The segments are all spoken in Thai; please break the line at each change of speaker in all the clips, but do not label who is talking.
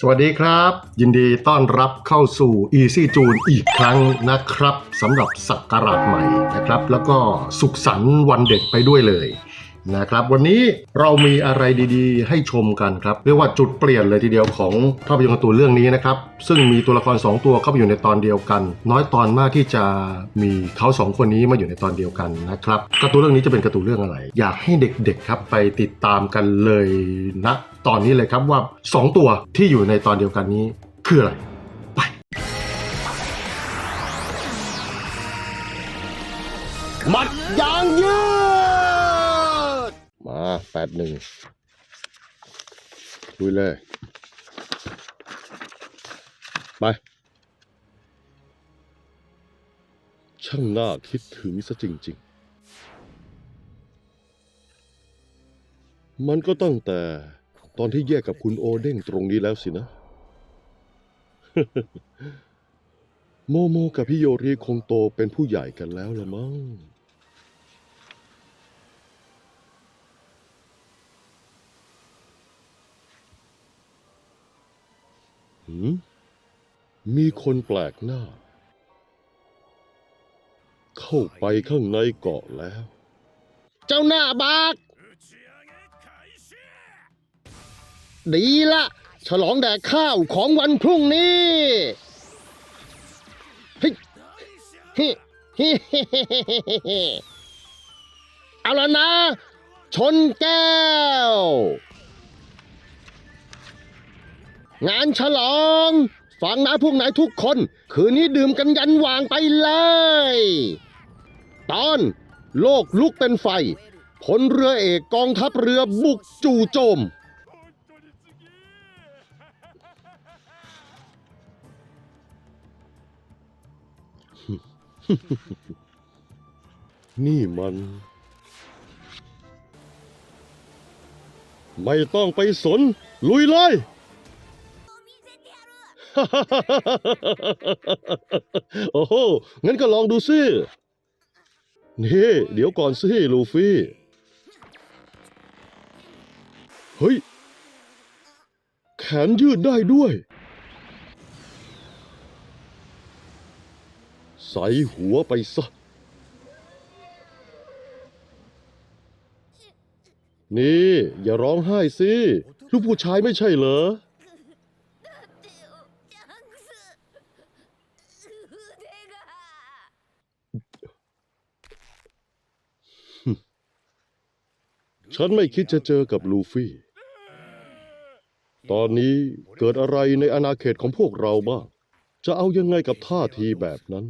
สวัสดีครับ ยินดีต้อนรับเข้าสู่ Easy June อีกครั้งนะครับสำหรับสักการะใหม่นะครับ แล้วก็สุขสันต์วันเด็กไปด้วยเลย นะครับวันนี้เรามีอะไรดีๆ ให้ชมกันครับเรียกว่าจุดเปลี่ยนเลยทีเดียวของภาพยนตร์การ์ตูนเรื่องนี้นะครับซึ่งมีตัวละคร 2 ตัวเข้ามาอยู่ในตอนเดียวกัน น้อยตอนมากที่จะมีเขาสองคนนี้มาอยู่ในตอนเดียวกันนะครับการ์ตูนเรื่องนี้จะเป็นการ์ตูนเรื่องอะไร อยากให้เด็กๆครับไปติดตามกันเลยนะตอนนี้เลยครับว่า 2 ตัวที่อยู่ในตอนเดียวกันนี้คืออะไรไปมัดยางยืด แปดหนึ่งลุยเลย ไป ช่างน่าคิดถึงซะจริง ๆ มันก็ตั้งแต่ตอนที่แยกกับคุณโอเด้งตรงนี้แล้วสินะ โมโมกับพี่โยรีคงโตเป็นผู้ใหญ่กันแล้วละมั้ง หืมมีคนแปลกหน้า เข้าไปข้างในเกาะแล้ว เจ้าหน้าบากดีละ ฉลองแดกข้าวของวันพรุ่งนี้เฮ้ยเฮ้ยเฮ้ยเฮ้ยเฮ้ยเฮ้ยเฮ้ยเอาละนะ ชนแก้ว งานฉลอง ฟังนะพวกนายทุกคน คืนนี้ดื่มกันยันวางไปเลย ตอนโลกลุกเป็นไฟพลเรือเอกกองทัพเรือบุกจู่โจม นี่มัน ไม่ต้องไปสน ลุยเลย โอ้โห งั้นก็ลองดูสินี่เดี๋ยวก่อนสิลูฟี่ เฮ้ย แขนยืดได้ด้วย ใส่หัวไปซะ นี่ อย่าร้องไห้สิ ลูกผู้ชายไม่ใช่เหรอ ฉันไม่คิดจะเจอกับลูฟี่ ตอนนี้เกิดอะไรในอาณาเขตของพวกเราบ้าง จะเอายังไงกับท่าทีแบบนั้น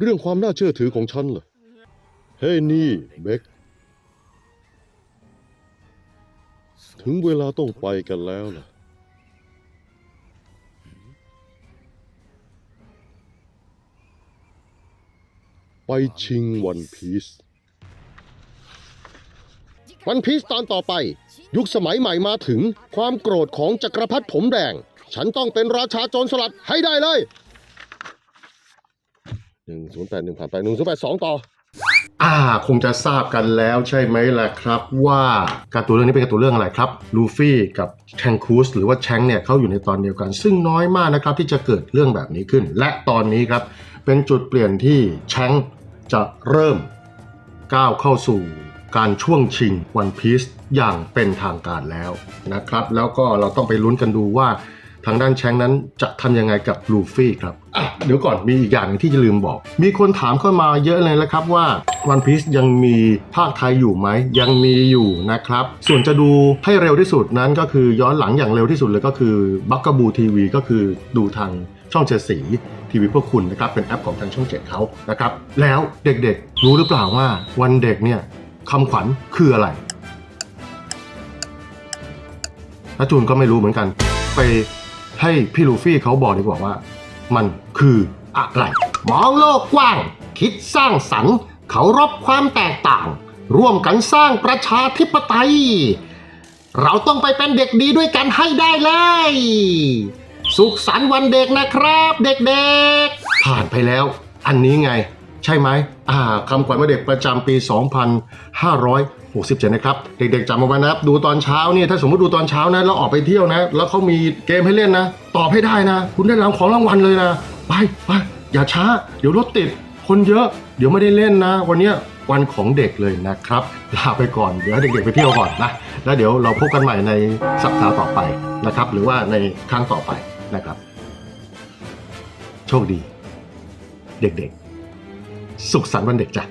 เรื่องความน่าเชื่อถือของฉันล่ะเฮ้ยนี่เบคถึงเวลาต้องไปกันแล้วล่ะ ไปชิงวันพีซ วันพีซตอนต่อไป ยุคสมัยใหม่มาถึงความโกรธของจักรพรรดิผมแดง ฉันต้องเป็นราชาโจรสลัดให้ได้เลยหนึ่งศูนย์แปดหนึ่งผ่านไปหนึ่งศูนย์แปดสองต่อ อ่า คงจะทราบกันแล้วใช่ไหมล่ะครับ ว่าการ์ตูนเรื่องนี้เป็นการ์ตูนเรื่องอะไรครับลูฟี่กับแชงคูสหรือว่าแชงเนี่ยเขาอยู่ในตอนเดียวกัน ซึ่งน้อยมากนะครับที่จะเกิดเรื่องแบบนี้ขึ้น และตอนนี้ครับเป็นจุดเปลี่ยนที่แชงจะเริ่มก้าวเข้าสู่ การช่วงชิงวันพีซอย่างเป็นทางการแล้วนะครับ แล้วก็เราต้องไปลุ้นกันดูว่าทางด้านแชงนั้นจะทำยังไงกับลูฟี่ครับเดี๋ยวก่อนมีอีกอย่างหนึงที่จะลืมบอก มีคนถามเข้ามาเยอะเลยนะครับว่าวันพีซยังมีภาคไทยอยู่ไหม ยังมีอยู่นะครับ ส่วนจะดูให้เร็วที่สุดนั้นก็คือย้อนหลังอย่างเร็วที่สุดเลยก็คือบักกบูทีวีก็คือดูทางช่องเจ็ดสีทีวีเพื่อคุณนะครับเป็นแอปของทางช่องเจ็ดเขานะครับแล้วเด็กๆรู้หรือเปล่าว่าวันเด็กเนี่ย คำขวัญคืออะไรนาจูนก็ไม่รู้เหมือนกัน ไปให้พี่ลูฟี่เขาบอกดีกว่าว่า มันคืออะไร มองโลกกว้าง คิดสร้างสรรค์เคารพความแตกต่าง ร่วมกันสร้างประชาธิปไตย เราต้องไปเป็นเด็กดีด้วยกันให้ได้เลย สุขสันต์วันเด็กนะครับ เด็กๆ ผ่านไปแล้ว อันนี้ไง ใช่ไหมอ่าคำขวัญวันเด็กประจำปี 2567 นะครับ เด็กๆจำเอาไว้นะครับ ดูตอนเช้าเนี่ยถ้าสมมติดูตอนเช้านะแล้วออกไปเที่ยวนะ แล้วเขามีเกมให้เล่นนะ ตอบให้ได้นะ คุณได้รางของรางวัลเลยนะ ไปไปอย่าช้า เดี๋ยวรถติด คนเยอะ เดี๋ยวไม่ได้เล่นนะ วันนี้วันของเด็กเลยนะครับ ลาไปก่อน เดี๋ยวให้เด็กๆไปเที่ยวก่อนนะ แล้วเดี๋ยวเราพบกันใหม่ในสัปดาห์ต่อไปนะครับ หรือว่าในครั้งต่อไปนะครับ โชคดี เด็กๆ สุขสันต์วันเด็กจ้ะ